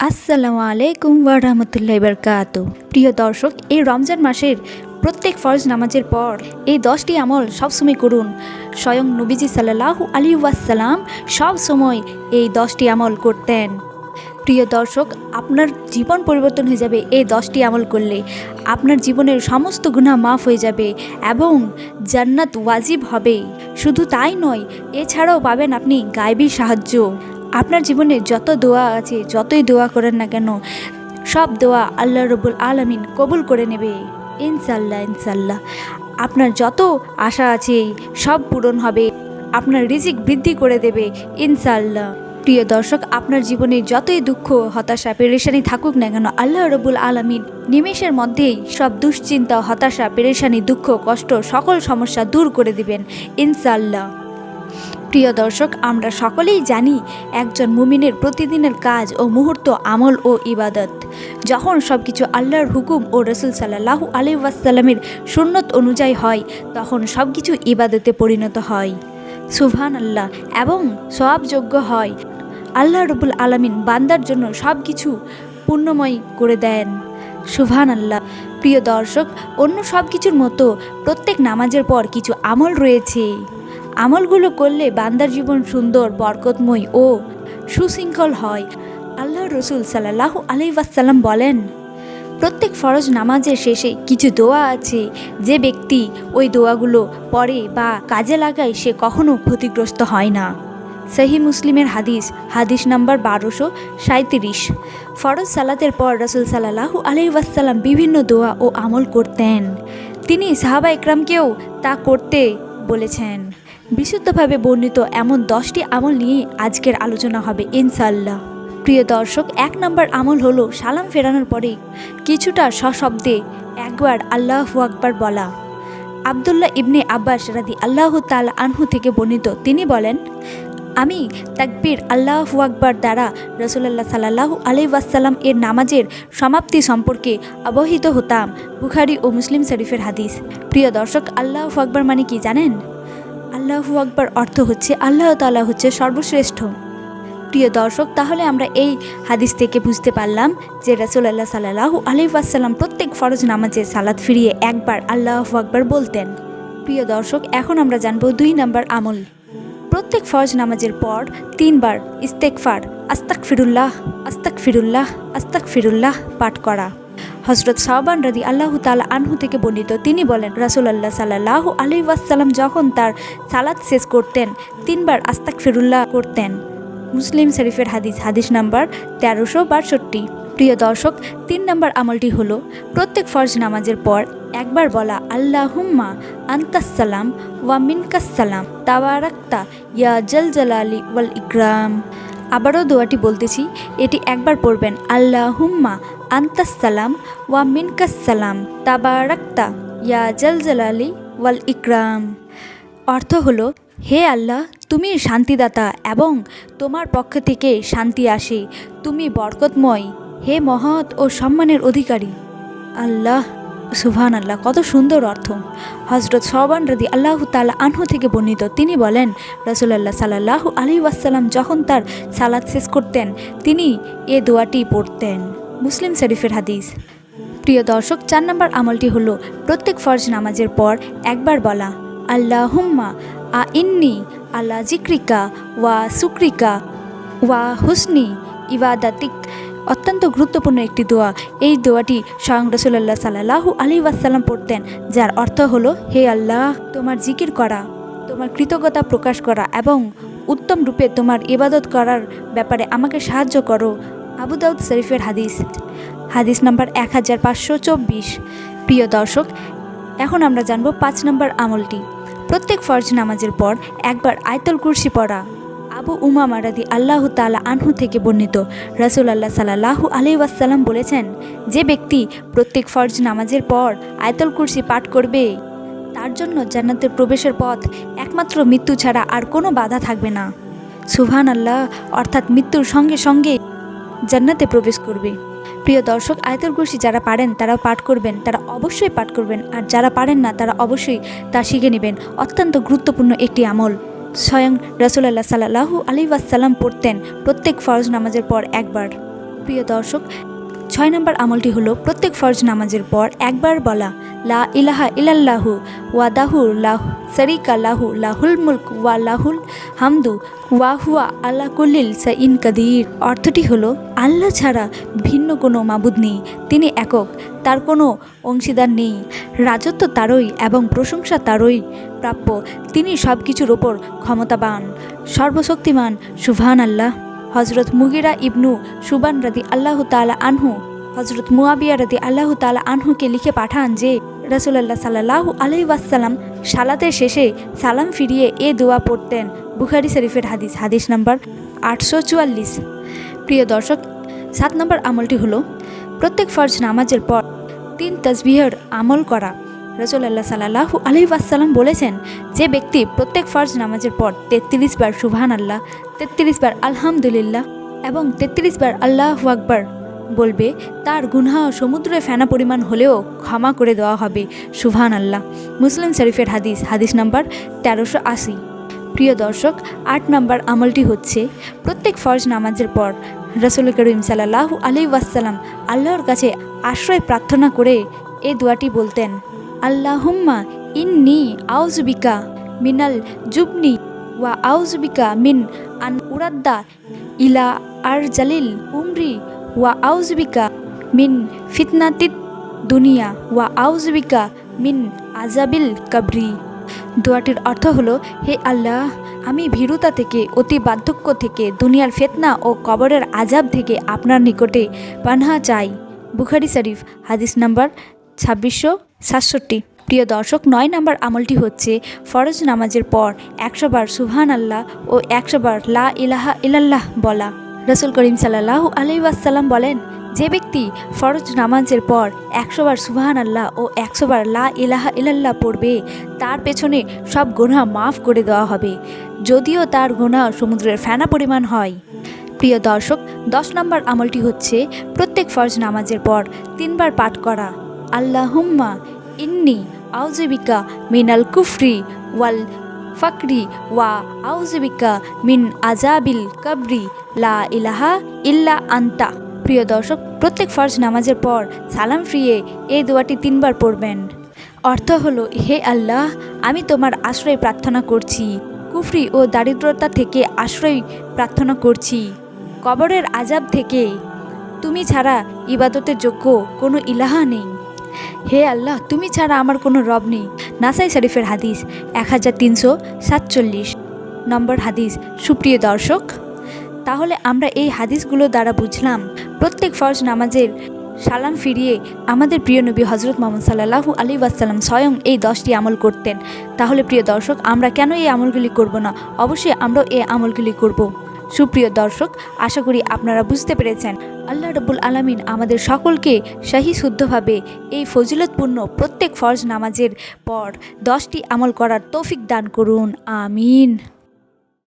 আসসালামু আলাইকুম ওয়ারহমতুল্লাহ বরকাত প্রিয় দর্শক, এই রমজান মাসের প্রত্যেক ফরজ নামাজের পর এই দশটি আমল সবসময় করুন। স্বয়ং নবীজি সাল্লাহু আলী ওয়াসাল্লাম সব সময় এই দশটি আমল করতেন। প্রিয় দর্শক, আপনার জীবন পরিবর্তন হয়ে যাবে এই দশটি আমল করলে। আপনার জীবনের সমস্ত গুণা মাফ হয়ে যাবে এবং জান্নাত ওয়াজিব হবে। শুধু তাই নয়, এছাড়াও পাবেন আপনি গায়েবী সাহায্য। আপনার জীবনে যত দোয়া আছে, যতই দোয়া করেন না কেন, সব দোয়া আল্লাহ রবুল আলমিন কবুল করে নেবে। ইনশাল্লাহ ইনশাল্লাহ আপনার যত আশা আছে, সব পূরণ হবে। আপনার রিজিক বৃদ্ধি করে দেবে ইনশাল্লাহ প্রিয় দর্শক, আপনার জীবনে যতই দুঃখ, হতাশা, পেরেশানি থাকুক না কেন, আল্লাহ রবুল আলমিন নিমেষের মধ্যেই সব দুশ্চিন্তা, হতাশা, পেরেশানি, দুঃখ, কষ্ট, সকল সমস্যা দূর করে দিবেন ইনশাল্লাহ প্রিয় দর্শক, আমরা সকলেই জানি একজন মুমিনের প্রতিদিনের কাজ ও মুহূর্ত, আমল ও ইবাদত। যখন সব কিছু আল্লাহর হুকুম ও রসুল সাল্লাহ আলি ওয়াসাল্লামের সুন্নত অনুযায়ী হয়, তখন সব কিছু ইবাদতে পরিণত হয়। সুভান আল্লাহ এবং সবযোগ্য হয়। আল্লাহ রবুল আলমিন বান্দার জন্য সব কিছু পূর্ণময় করে দেন। সুভান আল্লাহ প্রিয় দর্শক, অন্য সব কিছুর মতো প্রত্যেক নামাজের পর কিছু আমল রয়েছে। আমলগুলো করলে বান্দার জীবন সুন্দর, বরকতময় ও সুশৃঙ্খল হয়। আল্লাহ রসুল সাল্লাহ আলাইসাল্লাম বলেন, প্রত্যেক ফরজ নামাজের শেষে কিছু দোয়া আছে। যে ব্যক্তি ওই দোয়াগুলো পড়ে বা কাজে লাগায় সে কখনো ক্ষতিগ্রস্ত হয় না। সহি মুসলিমের হাদিস হাদিস নাম্বার বারোশো সাঁত্রিশ ফরজ সালাতের পর রসুল সাল্লাহু আলহিবাসাল্লাম বিভিন্ন দোয়া ও আমল করতেন। তিনি সাহাবা ইকরামকেও তা করতে বলেছেন। বিশুদ্ধভাবে বর্ণিত এমন দশটি আমল নিয়ে আজকের আলোচনা হবে ইনশাল্লাহ প্রিয় দর্শক, এক নম্বর আমল হলো সালাম ফেরানোর পরে কিছুটা সশব্দে একবার আল্লাহ আকবার বলা। আবদুল্লাহ ইবনে আব্বাস রাদি আল্লাহ তাল আনহু থেকে বর্ণিত, তিনি বলেন, আমি তাকবীর আল্লাহ আকবার দ্বারা রসুল্লাহ সাল্লাহ আলি ওয়াসাল্লাম এর নামাজের সমাপ্তি সম্পর্কে অবহিত হতাম বুখারি ও মুসলিম শরীফের হাদিস। প্রিয় দর্শক, আল্লাহ আকবার মানে কি জানেন? আল্লাহু আকবার অর্থ হচ্ছে, আল্লাহ তালা হচ্ছে সর্বশ্রেষ্ঠ। প্রিয় দর্শক, তাহলে আমরা এই হাদিস থেকে বুঝতে পারলাম যে রসুল্লাহ সাল্লাহু আলি ওয়াসাল্লাম প্রত্যেক ফরজ নামাজে সালাদ ফিরিয়ে একবার আল্লাহু আকবার বলতেন। প্রিয় দর্শক, এখন আমরা জানব দুই নম্বর আমল। প্রত্যেক ফরজ নামাজের পর তিনবার ইস্তেকফার আস্তাক ফিরুল্লাহ আস্তাক ফিরুল্লাহ আস্তাক ফিরুল্লাহ পাঠ করা। হজরত সাহবান রদি আল্লাহ তালা আনহু থেকে বর্ণিত, তিনি বলেন, রাসুলাল্লাহ সাল্লাহ আলি ওয়াসাল্লাম যখন তার সালাদ শেষ করতেন, তিনবার আস্তাক ফিরুল্লাহ করতেন। মুসলিম শরীফের হাদিস হাদিস নাম্বার তেরোশো বাষট্টি। প্রিয় দর্শক, তিন নম্বর আমলটি হল, প্রত্যেক ফরজ নামাজের পর একবার বলা, আল্লাহুম্মা আন্তাসালাম ওয়া মিনকাসালাম তাওয়ারাক্তা ইয়া জল জালালি ওয়াল ইকরাম। আবারও দোয়াটি বলতেছি, এটি একবার পড়বেন, আল্লাহুম্মা আন্তাসালাম ওয়া মিনকাসালাম তাবারাক্তা ইয়া জল জালালি ওয়াল ইকরাম অর্থ হলো, হে আল্লাহ, তুমি শান্তিদাতা এবং তোমার পক্ষ থেকে শান্তি আসে। তুমি বরকতময়, হে মহৎ ও সম্মানের অধিকারী। আল্লাহ সুভান আল্লাহ কত সুন্দর অর্থ। হজরত সহবান রদি আল্লাহ তালা আনহু থেকে বর্ণিত, তিনি বলেন রসুল্লাহ সাল্লাহ আলী ওয়াসাল্লাম যখন তার সালাদ শেষ করতেন, তিনি এ দোয়াটি পড়তেন। মুসলিম শরীফের হাদিস। প্রিয় দর্শক, চার নম্বর আমলটি হলো, প্রত্যেক ফরজ নামাজের পর একবার বলা আল্লাহ হুম্মা আ ইন্নি আল্লাহ জিক্রিকা ওয়া সুক্রিকা ওয়া হুসনি ইবাদাতিক। অত্যন্ত গুরুত্বপূর্ণ একটি দোয়া। এই দোয়াটি স্বয়ং রসুল্লাহ সাল্লাহু আলী ওয়াসাল্লাম পড়তেন, যার অর্থ হলো, হে আল্লাহ, তোমার জিকির করা, তোমার কৃতজ্ঞতা প্রকাশ করা এবং উত্তম রূপে তোমার ইবাদত করার ব্যাপারে আমাকে সাহায্য করো। আবু দাউদ শরীফের হাদিস। হাদিস নাম্বার এক হাজার পাঁচশো চব্বিশ। প্রিয় দর্শক, এখন আমরা জানব পাঁচ নম্বর আমলটি। প্রত্যেক ফরজ নামাজের পর একবার আয়তল কুরসি পড়া। আবু উমা মারাদি আল্লাহ তালা আনহু থেকে বর্ণিত রাসুল আল্লাহ সাল্লাহু আলি ওয়াসাল্লাম বলেছেন, যে ব্যক্তি প্রত্যেক ফরজ নামাজের পর আয়তল কুরসি পাঠ করবে, তার জন্য জান্নাতের প্রবেশের পথ একমাত্র মৃত্যু ছাড়া আর কোনো বাধা থাকবে না। সুভান আল্লাহ অর্থাৎ মৃত্যুর সঙ্গে সঙ্গে জান্নাতে প্রবেশ করবে। প্রিয় দর্শক আয়তর কুরসি যারা পারেন তারা পাঠ করবেন, তারা অবশ্যই পাঠ করবেন, আর যারা পারেন না, তারা অবশ্যই তা শিখে নেবেন। অত্যন্ত গুরুত্বপূর্ণ একটি আমল। স্বয়ং রসুল্লাহ সাল্লাহু আলী ওয়াসাল্লাম পড়তেন প্রত্যেক ফরজ নামাজের পর একবার। প্রিয় দর্শক ছয় নম্বর আমলটি হলো, প্রত্যেক ফরজ নামাজের পর একবার বলা, লা ইলাহা ইলাল্লাহু ওয়াদাহু লাহ সারিকা লাহু, লাহুল মুলক ওয়া লাহুল হামদু ওয়া হুয়া আল্লাহ কুল্লিল সাইন কাদির। অর্থটি হলো, আল্লাহ ছাড়া ভিন্ন কোনো মাবুদ নেই, তিনি একক, তার কোনো অংশীদার নেই। রাজত্ব তারই এবং প্রশংসা তারই প্রাপ্য, তিনি সব কিছুর ওপর ক্ষমতাবান, সর্বশক্তিমান সুভান আল্লাহ হজরত মুগিরা ইবনু সুবান রাদি আল্লাহ তালা আনহু হজরত মুয়াবিয়া রাদি আল্লাহ তালা আনহুকে লিখে পাঠান যে রসুল্লাহ সাল্লাহ আলাই ওয়াসাল্লাম সালাতের শেষে সালাম ফিরিয়ে এ দোয়া পড়তেন। বুখারি শরীফের হাদিস হাদিস নাম্বার আটশো চুয়াল্লিশ। প্রিয় দর্শক, সাত নম্বর আমলটি হলো, প্রত্যেক ফরজ নামাজের পর তিন তসবিহর আমল করা। রসুল্লাহ সাল্লাহ আলি ওয়াসাল্লাম বলেছেন, যে ব্যক্তি প্রত্যেক ফরজ নামাজের পর তেত্রিশ বার সুবহান আল্লাহ তেত্রিশ বার আলহামদুলিল্লাহ এবং তেত্রিশ বার আল্লাহ আকবার বলবে, তার গুনহা সমুদ্রে ফেনা পরিমাণ হলেও ক্ষমা করে দেওয়া হবে সুবহান আল্লাহ মুসলিম শরীফের হাদিস হাদিস নাম্বার তেরোশো আশি। প্রিয় দর্শক, আট নম্বর আমলটি হচ্ছে, প্রত্যেক ফরজ নামাজের পর রসুল করিম সাল্লাহ আলি ওয়াসাল্লাম আল্লাহর কাছে আশ্রয় প্রার্থনা করে এ দোয়াটি বলতেন আল্লাহুম্মা ইন্নি আউজবিকা মিনাল জুবনি ওয়া আউজবিকা মিন আন উরাদ্দা ইলা আর জালিল উমরি ওয়া আউজবিকা মিন ফিতনাতিত দুনিয়া ওয়া আউজবিকা মিন আজাবিল কাবরি দোয়াটির অর্থ হলো, হে আল্লাহ, আমি ভীরুতা থেকে, অতি বার্ধক্য থেকে, দুনিয়ার ফেতনা ও কবরের আজাব থেকে আপনার নিকটে পানহা চাই। বুখারি শরীফ, হাদিস নাম্বার ছাব্বিশশো সাতষট্টি। প্রিয় দর্শক, নয় নম্বর আমলটি হচ্ছে, ফরজ নামাজের পর একশো বার সুবহান আল্লাহ ও একশো বার লা ইলাহা ইলাল্লাহ বলা। রসুল করিম সাল্লাহ আলি ওয়াসাল্লাম বলেন, যে ব্যক্তি ফরজ নামাজের পর একশোবার সুবাহান আল্লাহ ও একশোবার লা ইলাহা ইলাল্লাহ পড়বে, তার পেছনে সব গুনাহ মাফ করে দেওয়া হবে। যদিও তার গোনা সমুদ্রের ফেনা পরিমাণ হয়। প্রিয় দর্শক, দশ নম্বর আমলটি হচ্ছে, প্রত্যেক ফরজ নামাজের পর তিনবার পাঠ করা। আল্লাহুম্মা ইন্নি আউজিবিকা মিনাল কুফরি ওয়াল ফাকরি ওয়া আউজিবিকা মিন আজাবিল কাবরি লা ইলাহা ইল্লা আন্তা প্রিয় দর্শক, প্রত্যেক ফরজ নামাজের পর সালাম ফিরিয়ে এই দোয়াটি তিনবার পড়বেন। অর্থ হলো, হে আল্লাহ, আমি তোমার আশ্রয় প্রার্থনা করছি। কুফরি ও দারিদ্রতা থেকে আশ্রয় প্রার্থনা করছি। কবরের আজাব থেকে। তুমি ছাড়া ইবাদতের যোগ্য কোনো ইলাহা নেই। হে আল্লাহ, তুমি ছাড়া আমার কোনো রব নেই। নাসাই শরীফের হাদিস এক হাজার তিনশো সাতচল্লিশ। নম্বর হাদিস, সুপ্রিয় দর্শক, তাহলে আমরা এই হাদিসগুলো দ্বারা বুঝলাম, প্রত্যেক ফরজ নামাজের সালাম ফিরিয়ে আমাদের প্রিয় নবী হজরত মোহাম্মদ সাল্লাহু আলী ওয়াসাল্লাম স্বয়ং এই দশটি আমল করতেন। তাহলে প্রিয় দর্শক, আমরা কেন এই আমলগুলি করব না? অবশ্যই আমরাও এই আমলগুলি করব। সুপ্রিয় দর্শক, আশা করি আপনারা বুঝতে পেরেছেন। আল্লাহ রবুল আলমিন আমাদের সকলকে শাহী শুদ্ধভাবে এই ফজিলতপূর্ণ প্রত্যেক ফরজ নামাজের পর দশটি আমল করার তৌফিক দান করুন। আমিন।